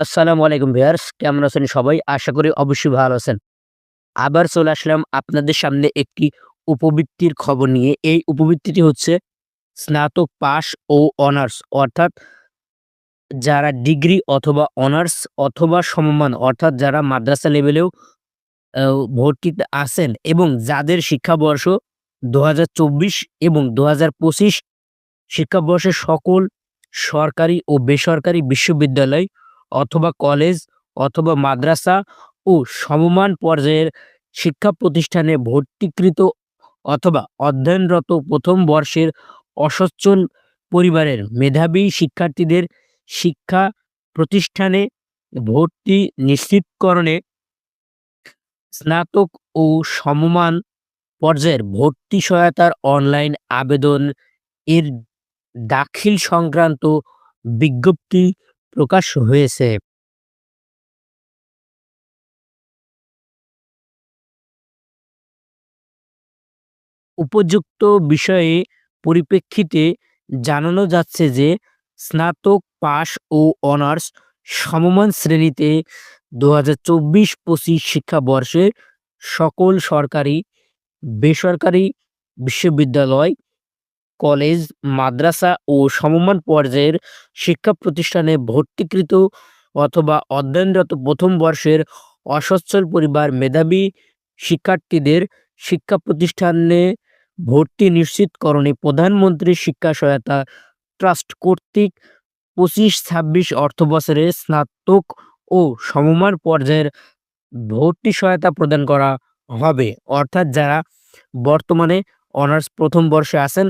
আসসালামু আলাইকুম ভিউয়ার্স, কেমন আছেন সবাই? আশা করি অবশ্যই ভালো আছেন। আবার চলে আসলাম আপনাদের সামনে একটি উপবৃত্তির খবর নিয়ে। এই উপবৃত্তিটি হচ্ছে স্নাতক পাস ও অনার্স। অর্থাৎ যারা ডিগ্রি অথবা অনার্স অথবা সমমান, অর্থাৎ যারা মাদ্রাসা লেভেলেও ভর্তিতে আছেন এবং যাদের শিক্ষাবর্ষ দু হাজার চব্বিশ এবং দু হাজার পঁচিশ শিক্ষাবর্ষের সকল সরকারি ও বেসরকারি বিশ্ববিদ্যালয় অথবা কলেজ অথবা মাদ্রাসা ও সমমান পর্যায়ের শিক্ষা প্রতিষ্ঠানে ভর্তিকৃত অথবা অধ্যয়নরত প্রথম বর্ষের অসচ্ছল পরিবারের মেধাবী শিক্ষার্থীদের শিক্ষা প্রতিষ্ঠানে ভর্তি নিশ্চিতকরণে স্নাতক ও সমমান পর্যায়ের ভর্তি সহায়তার অনলাইন আবেদন এর দাখিল সংক্রান্ত বিজ্ঞপ্তি প্রকাশ হয়েছে। উপযুক্ত বিষয়ে পরিপ্রেক্ষিতে জানানো যাচ্ছে যে, স্নাতক পাস ও অনার্স সমমান শ্রেণীতে দু হাজার চব্বিশ পঁচিশ শিক্ষাবর্ষে সকল সরকারি, বেসরকারি বিশ্ববিদ্যালয় কলেজ, মাদ্রাসা ও সমমান পর্যায়ের শিক্ষা প্রতিষ্ঠানে ভর্তিকৃত অথবা অধ্যয়নরত প্রথম বর্ষের অসচ্ছল পরিবার মেধাবী শিক্ষার্থীদের শিক্ষা প্রতিষ্ঠানে ভর্তি নিশ্চিতকরণে প্রধানমন্ত্রী শিক্ষা সহায়তা ট্রাস্ট কর্তৃক পঁচিশ ছাব্বিশ অর্থ বছরে স্নাতক ও সমমান পর্যায়ের ভর্তি সহায়তা প্রদান করা হবে। অর্থাৎ যারা বর্তমানে অনার্স প্রথম বর্ষে আছেন,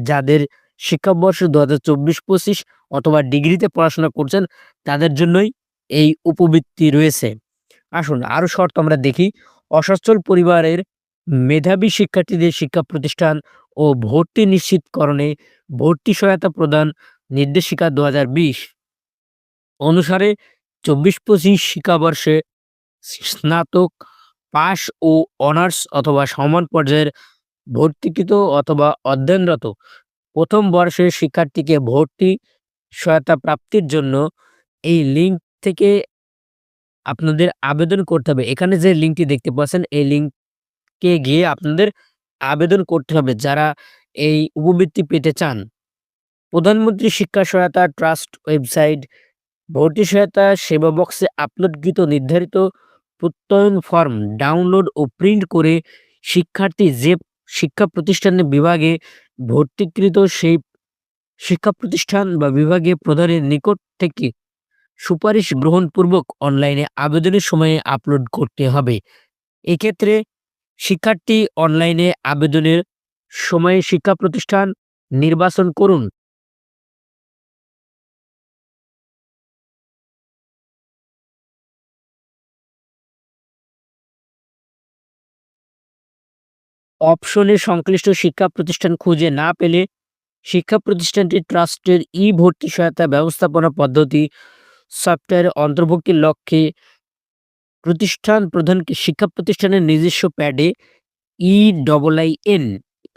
যাদের শিক্ষাবর্ষ দু হাজার চব্বিশ পঁচিশ অথবা ডিগ্রিতে পড়াশোনা করছেন, তাদের জন্যই এই উপবৃত্তি রয়েছে। আসুন আরও শর্ত আমরা দেখি। অসচ্ছল পরিবারের মেধাবী শিক্ষার্থীদের শিক্ষা প্রতিষ্ঠান ও ভর্তি নিশ্চিতকরণে ভর্তি সহায়তা প্রদান নির্দেশিকা দু হাজার বিশ। অনুসারে চব্বিশ পঁচিশ শিক্ষাবর্ষে স্নাতক পাস ও অনার্স অথবা সমান পর্যায়ের ভর্তিকৃত অথবা অধ্যয়নরত প্রথম বর্ষের শিক্ষার্থীকে ভর্তি সহায়তা প্রাপ্তির জন্য এই লিঙ্ক থেকে আপনাদের আবেদন করতে হবে। এখানে যে লিঙ্কটি দেখতে পাচ্ছেন, এই লিঙ্কে গিয়ে আপনাদের আবেদন করতে হবে। যারা এই উপবৃত্তি পেতে চান, প্রধানমন্ত্রী শিক্ষা সহায়তা ট্রাস্ট ওয়েবসাইট, ভর্তি সহায়তা সেবা বক্সে আপলোডকৃত নির্ধারিত প্রত্যয়ন ফর্ম ডাউনলোড ও প্রিন্ট করে শিক্ষার্থী যে শিক্ষা প্রতিষ্ঠানের বিভাগে ভর্তিকৃত সেই শিক্ষা প্রতিষ্ঠান বা বিভাগে প্রধানের নিকট থেকে সুপারিশ গ্রহণপূর্বক অনলাইনে আবেদনের সময়ে আপলোড করতে হবে। এক্ষেত্রে শিক্ষার্থী অনলাইনে আবেদনের সময়ে শিক্ষা প্রতিষ্ঠান নির্বাচন করুন। অপশনে সংশ্লিষ্ট শিক্ষা প্রতিষ্ঠান খুঁজে না পেলে শিক্ষা প্রতিষ্ঠানটি ট্রাস্টের ই ভর্তি সহায়তা ব্যবস্থাপনা পদ্ধতি, সফটওয়্যার অন্তর্ভুক্তির লক্ষ্যে প্রতিষ্ঠান প্রধানকে শিক্ষা প্রতিষ্ঠানের নিজস্ব প্যাডে ই ডবল আই এন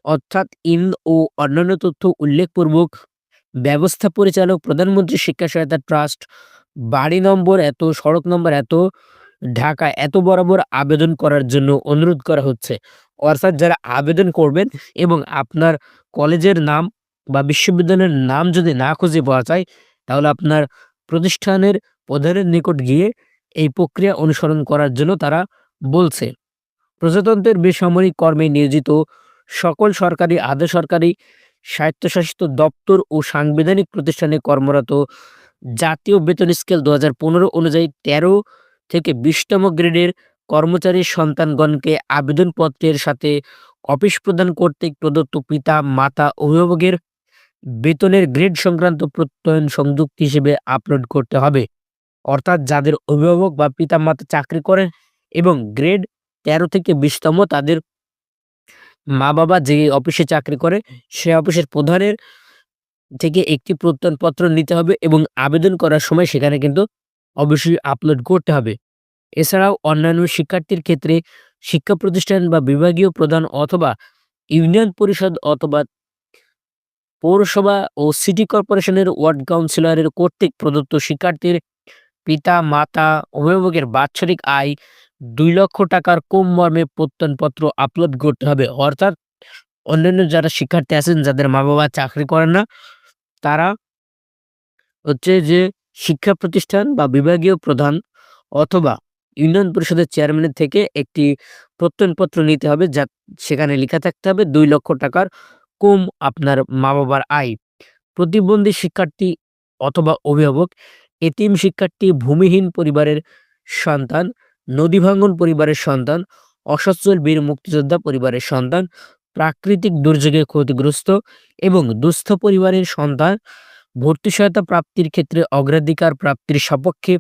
অর্থাৎ ইন ও অন্যান্য তথ্য উল্লেখপূর্বক ব্যবস্থা পরিচালক প্রধানমন্ত্রী শিক্ষা সহায়তা ট্রাস্ট, বাড়ি নম্বর এত, সড়ক নম্বর এত ঢাকা এত বরাবর আবেদন করার জন্য অনুরোধ করা হচ্ছে। অর্থাৎ যারা আবেদন করবেন এবং আপনার কলেজের নাম বা বিশ্ববিদ্যালয়ের নাম যদি না খুঁজে পাওয়া যায়, তাহলে আপনার প্রতিষ্ঠানের প্রধানের নিকট গিয়ে এই প্রক্রিয়া অনুসরণ করার জন্য তারা বলছে। প্রজাতন্ত্রের বেসামরিক কর্মে নিয়োজিত সকল সরকারি, আধা সরকারি, স্বায়ত্তশাসিত দপ্তর ও সাংবিধানিক প্রতিষ্ঠানে কর্মরত জাতীয় বেতন স্কেল দু হাজার পনেরো অনুযায়ী তেরো থেকে বিশতম গ্রেডের কর্মচারীর সন্তানগণকে আবেদনপত্রের সাথে অফিস প্রদান কর্তৃক প্রদত্ত পিতা, মাতা, অভিভাবকের বেতনের গ্রেড সংক্রান্ত প্রত্যয়ন সংযুক্ত হিসেবে আপলোড করতে হবে। অর্থাৎ যাদের অভিভাবক বা পিতা, মাতা চাকরি করেন এবং গ্রেড তেরো থেকে বিশতম তাদের মা বাবা যে অফিসে চাকরি করে, সে অফিসের প্রধানের থেকে একটি প্রত্যয়নপত্র নিতে হবে এবং আবেদন করার সময় সেখানে কিন্তু অবশ্যই আপলোড করতে হবে। এছাড়াও অন্যান্য শিক্ষার্থীর ক্ষেত্রে শিক্ষা প্রতিষ্ঠান বা বিভাগীয় প্রধান অথবা ইউনিয়ন পরিষদ অথবা পৌরসভা ও সিটি কর্পোরেশনের ওয়ার্ড কাউন্সিলরের কর্তৃক প্রদত্ত শিক্ষার্থীর পিতা, মাতা, অভিভাবকের বাৎসরিক আয় দুই লক্ষ টাকার কম মর্মে প্রত্যয়নপত্র আপলোড করতে হবে। অর্থাৎ অন্যান্য যারা শিক্ষার্থী আছেন, যাদের মা বাবা চাকরি করেন না, তারা হচ্ছে যে শিক্ষা প্রতিষ্ঠান বা বিভাগীয় প্রধান অথবা ইউনিয়ন পরিষদের চেয়ারম্যানের থেকে একটি প্রত্যয়নপত্র নিতে হবে যা সেখানে লেখা থাকতে হবে, দুই লক্ষ টাকার কম আপনার মা বাবার আয়। প্রতিবন্ধী শিক্ষার্থী অথবা অভিভাবক, এতিম শিক্ষার্থী, ভূমিহীন পরিবারের সন্তান, নদী ভাঙ্গন পরিবারের সন্তান, অসচ্ছল বীর মুক্তিযোদ্ধা পরিবারের সন্তান, প্রাকৃতিক দুর্যোগে ক্ষতিগ্রস্ত এবং দুস্থ পরিবারের সন্তান, ভর্তি সহায়তা প্রাপ্তির ক্ষেত্রে অগ্রাধিকার প্রাপ্তির সপক্ষে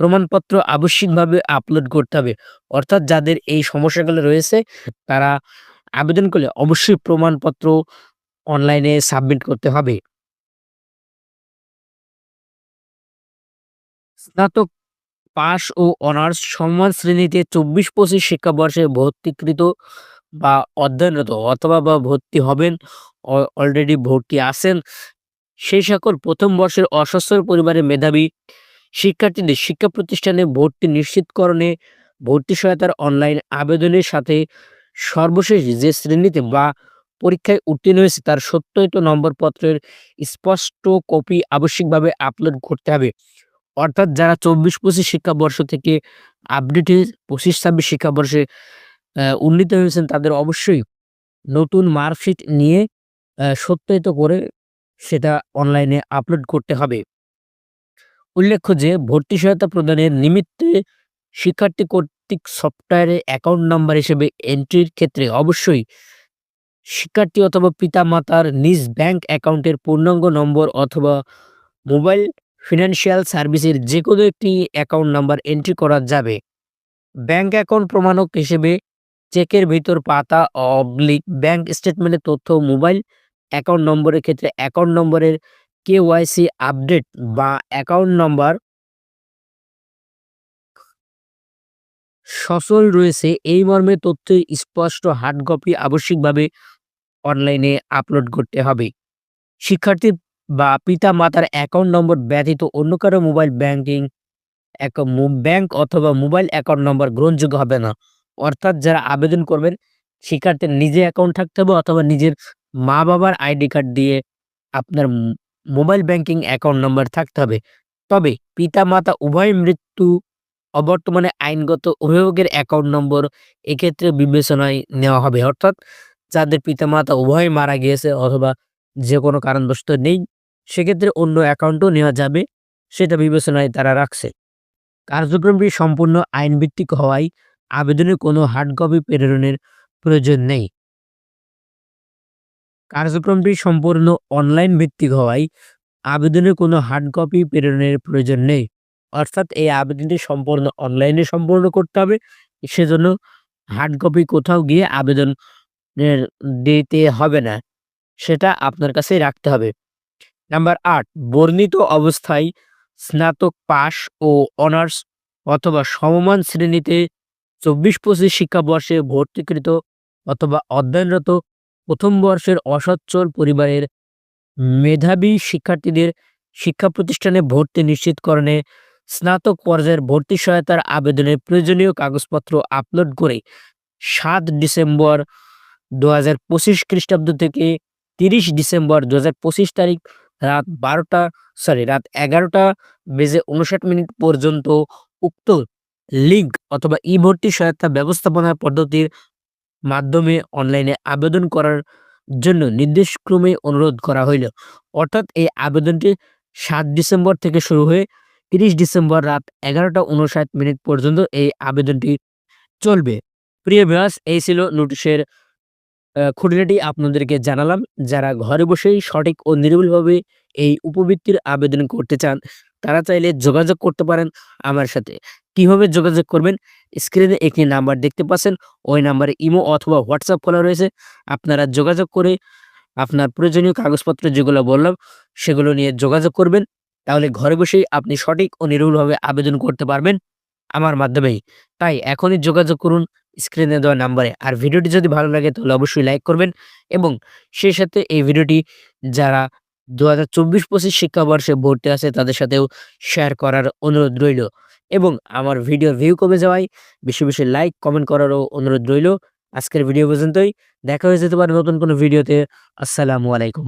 প্রমাণপত্র আবশ্যিকভাবে আপলোড করতে হবে। অর্থাৎ যাদের এই সমস্যাগুলো রয়েছে, তারা আবেদন করলে অবশ্যই প্রমাণপত্র অনলাইনে সাবমিট করতে হবে। স্নাতক পাস ও অনার্স সমান শ্রেণীতে চব্বিশ পঁচিশ শিক্ষাবর্ষে ভর্তিকৃত বা অধ্যয়নরত অথবা বা ভর্তি হবেন অলরেডি ভর্তি আছেন। সেই সকল প্রথম বর্ষের অসচ্ছল পরিবারের মেধাবী শিক্ষার্থীদের শিক্ষা প্রতিষ্ঠানে ভর্তি নিশ্চিতকরণে, ভর্তি সহায়তার অনলাইন আবেদনের সাথে সর্বশেষ যে শ্রেণীতে বা পরীক্ষায় উত্তীর্ণ হয়েছে তার সত্যায়িত নম্বরপত্রের স্পষ্ট কপি আবশ্যিকভাবে আপলোড করতে হবে। অর্থাৎ যারা চব্বিশ পঁচিশ শিক্ষাবর্ষ থেকে আপডেটেড পঁচিশ ছাব্বিশ শিক্ষাবর্ষে উন্নীত হয়েছেন তাদের অবশ্যই নতুন মার্কশিট নিয়ে সত্যায়িত করে সেটা অনলাইনে আপলোড করতে হবে। উল্লেখ্য যে, ভর্তি সহায়তা প্রদানের নিমিত্তে শিক্ষার্থী কর্তৃক সফটওয়্যারে অ্যাকাউন্ট নাম্বার হিসেবে এন্ট্রির ক্ষেত্রে অবশ্যই শিক্ষার্থী অথবা পিতামাতার নিজ ব্যাংক অ্যাকাউন্টের পূর্ণাঙ্গ নম্বর অথবা মোবাইল ফিনান্সিয়াল সার্ভিসের যে কোনো একটি অ্যাকাউন্ট নাম্বার এন্ট্রি করা যাবে। ব্যাংক অ্যাকাউন্ট প্রমাণক হিসেবে চেকের ভিতর পাতা অবলিক ব্যাংক স্টেটমেন্টের তথ্য, মোবাইল অ্যাকাউন্ট নম্বরের ক্ষেত্রে অ্যাকাউন্ট নম্বরের কেওয়াইসি আপডেট বা অ্যাকাউন্ট নম্বর সচল রয়েছে, এই মর্মে তথ্যের স্পষ্ট হার্ড কপি আবশ্যিকভাবে অনলাইনে আপলোড করতে হবে। শিক্ষার্থী বা পিতা মাতার অ্যাকাউন্ট নম্বর ব্যতীত অন্য কারও মোবাইল ব্যাংকিং ব্যাংক অথবা মোবাইল অ্যাকাউন্ট নম্বর গ্রহণযোগ্য হবে না। অর্থাৎ যারা আবেদন করবেন, শিক্ষার্থীর নিজে অ্যাকাউন্ট থাকতে হবে অথবা নিজের মা বাবার আইডি কার্ড দিয়ে আপনার মোবাইল ব্যাংকিং অ্যাকাউন্ট নম্বর থাকতে হবে। তবে পিতা মাতা উভয় মৃত্যু অবর্তমানে আইনগত অভিভাবকের অ্যাকাউন্ট নম্বর এক্ষেত্রে বিবেচনায় নেওয়া হবে। অর্থাৎ যাদের পিতামাতা উভয় মারা গিয়েছে অথবা যে কোনো কারণবশত নেই, সেক্ষেত্রে অন্য অ্যাকাউন্টও নেওয়া যাবে, সেটা বিবেচনায় তারা রাখছে। কার্যক্রমটি সম্পূর্ণ আইনভিত্তিক হওয়ায় আবেদনে কোনো হার্ড কপি প্রেরণের প্রয়োজন নেই। কার্যক্রমটি সম্পূর্ণ অনলাইন ভিত্তিক হওয়ায় আবেদনে কোনো হার্ড কপি প্রেরণের প্রয়োজন নেই। অর্থাৎ এই আবেদনটি সম্পূর্ণ অনলাইনে সম্পূর্ণ করতে হবে। সেজন্য হার্ড কপি কোথাও গিয়ে আবেদন দিতে হবে না, সেটা আপনার কাছেই রাখতে হবে। নাম্বার আট, বর্ণিত অবস্থায় স্নাতক পাস ও অনার্স অথবা সমমান শ্রেণীতে চব্বিশ পঁচিশ শিক্ষাবর্ষে ভর্তিকৃত অথবা অধ্যয়নরত প্রথম বর্ষের অসচ্ছল পরিবারের মেধাবী শিক্ষার্থীদের শিক্ষা প্রতিষ্ঠানে ভর্তি নিশ্চিতকরণে স্নাতক পর্যায়ের ভর্তি সহায়তার আবেদনের প্রয়োজনীয় কাগজপত্র আপলোড করে সাত ডিসেম্বর দু হাজার পঁচিশ খ্রিস্টাব্দ থেকে তিরিশ ডিসেম্বর দু হাজার পঁচিশ তারিখ রাত বারোটা সরি রাত এগারোটা বেজে উনষাট মিনিট পর্যন্ত উক্ত লিঙ্ক অথবা ই ভর্তি সহায়তা ব্যবস্থাপনা পদ্ধতির মাধ্যমে অনলাইনে আবেদন করার জন্য নির্দেশক্রমে অনুরোধ করা হইল। অর্থাৎ এই আবেদনটি সাত ডিসেম্বর থেকে শুরু হয়ে তিরিশ ডিসেম্বর রাত এগারোটা উনষাট মিনিট পর্যন্ত এই আবেদনটি চলবে। প্রিয় ভিউয়ার্স, এই ছিল নোটিশের খুঁটিনাটি আপনাদেরকে জানালাম। যারা ঘরে বসেই সঠিক ও নির্ভুলভাবে এই উপবৃত্তির আবেদন করতে চান তারা চাইলে যোগাযোগ করতে পারেন আমার সাথে। কীভাবে যোগাযোগ করবেন? স্ক্রিনে একটি নাম্বার দেখতে পাচ্ছেন, ওই নাম্বারে ইমো অথবা হোয়াটসঅ্যাপ খোলা রয়েছে। আপনারা যোগাযোগ করে আপনার প্রয়োজনীয় কাগজপত্র যেগুলো বললাম, সেগুলো নিয়ে যোগাযোগ করবেন। তাহলে ঘরে বসেই আপনি সঠিক ও নির্ভুলভাবে আবেদন করতে পারবেন আমার মাধ্যমেই। তাই এখনই যোগাযোগ করুন স্ক্রিনে দেওয়া নাম্বারে। আর ভিডিওটি যদি ভালো লাগে তাহলে অবশ্যই লাইক করবেন এবং সেই সাথে এই ভিডিওটি যারা দু হাজার চব্বিশ পঁচিশ শিক্ষাবর্ষে ভর্তি আছে, তাদের সাথেও শেয়ার করার অনুরোধ রইল। এবং আমার ভিডিও ভিউ কমে যাওয়ায় বেশি বেশি লাইক কমেন্ট করারও অনুরোধ রইল। আজকের ভিডিও পর্যন্তই। দেখা হয়ে যেতে পারে নতুন কোনো ভিডিওতে আসসালামু আলাইকুম।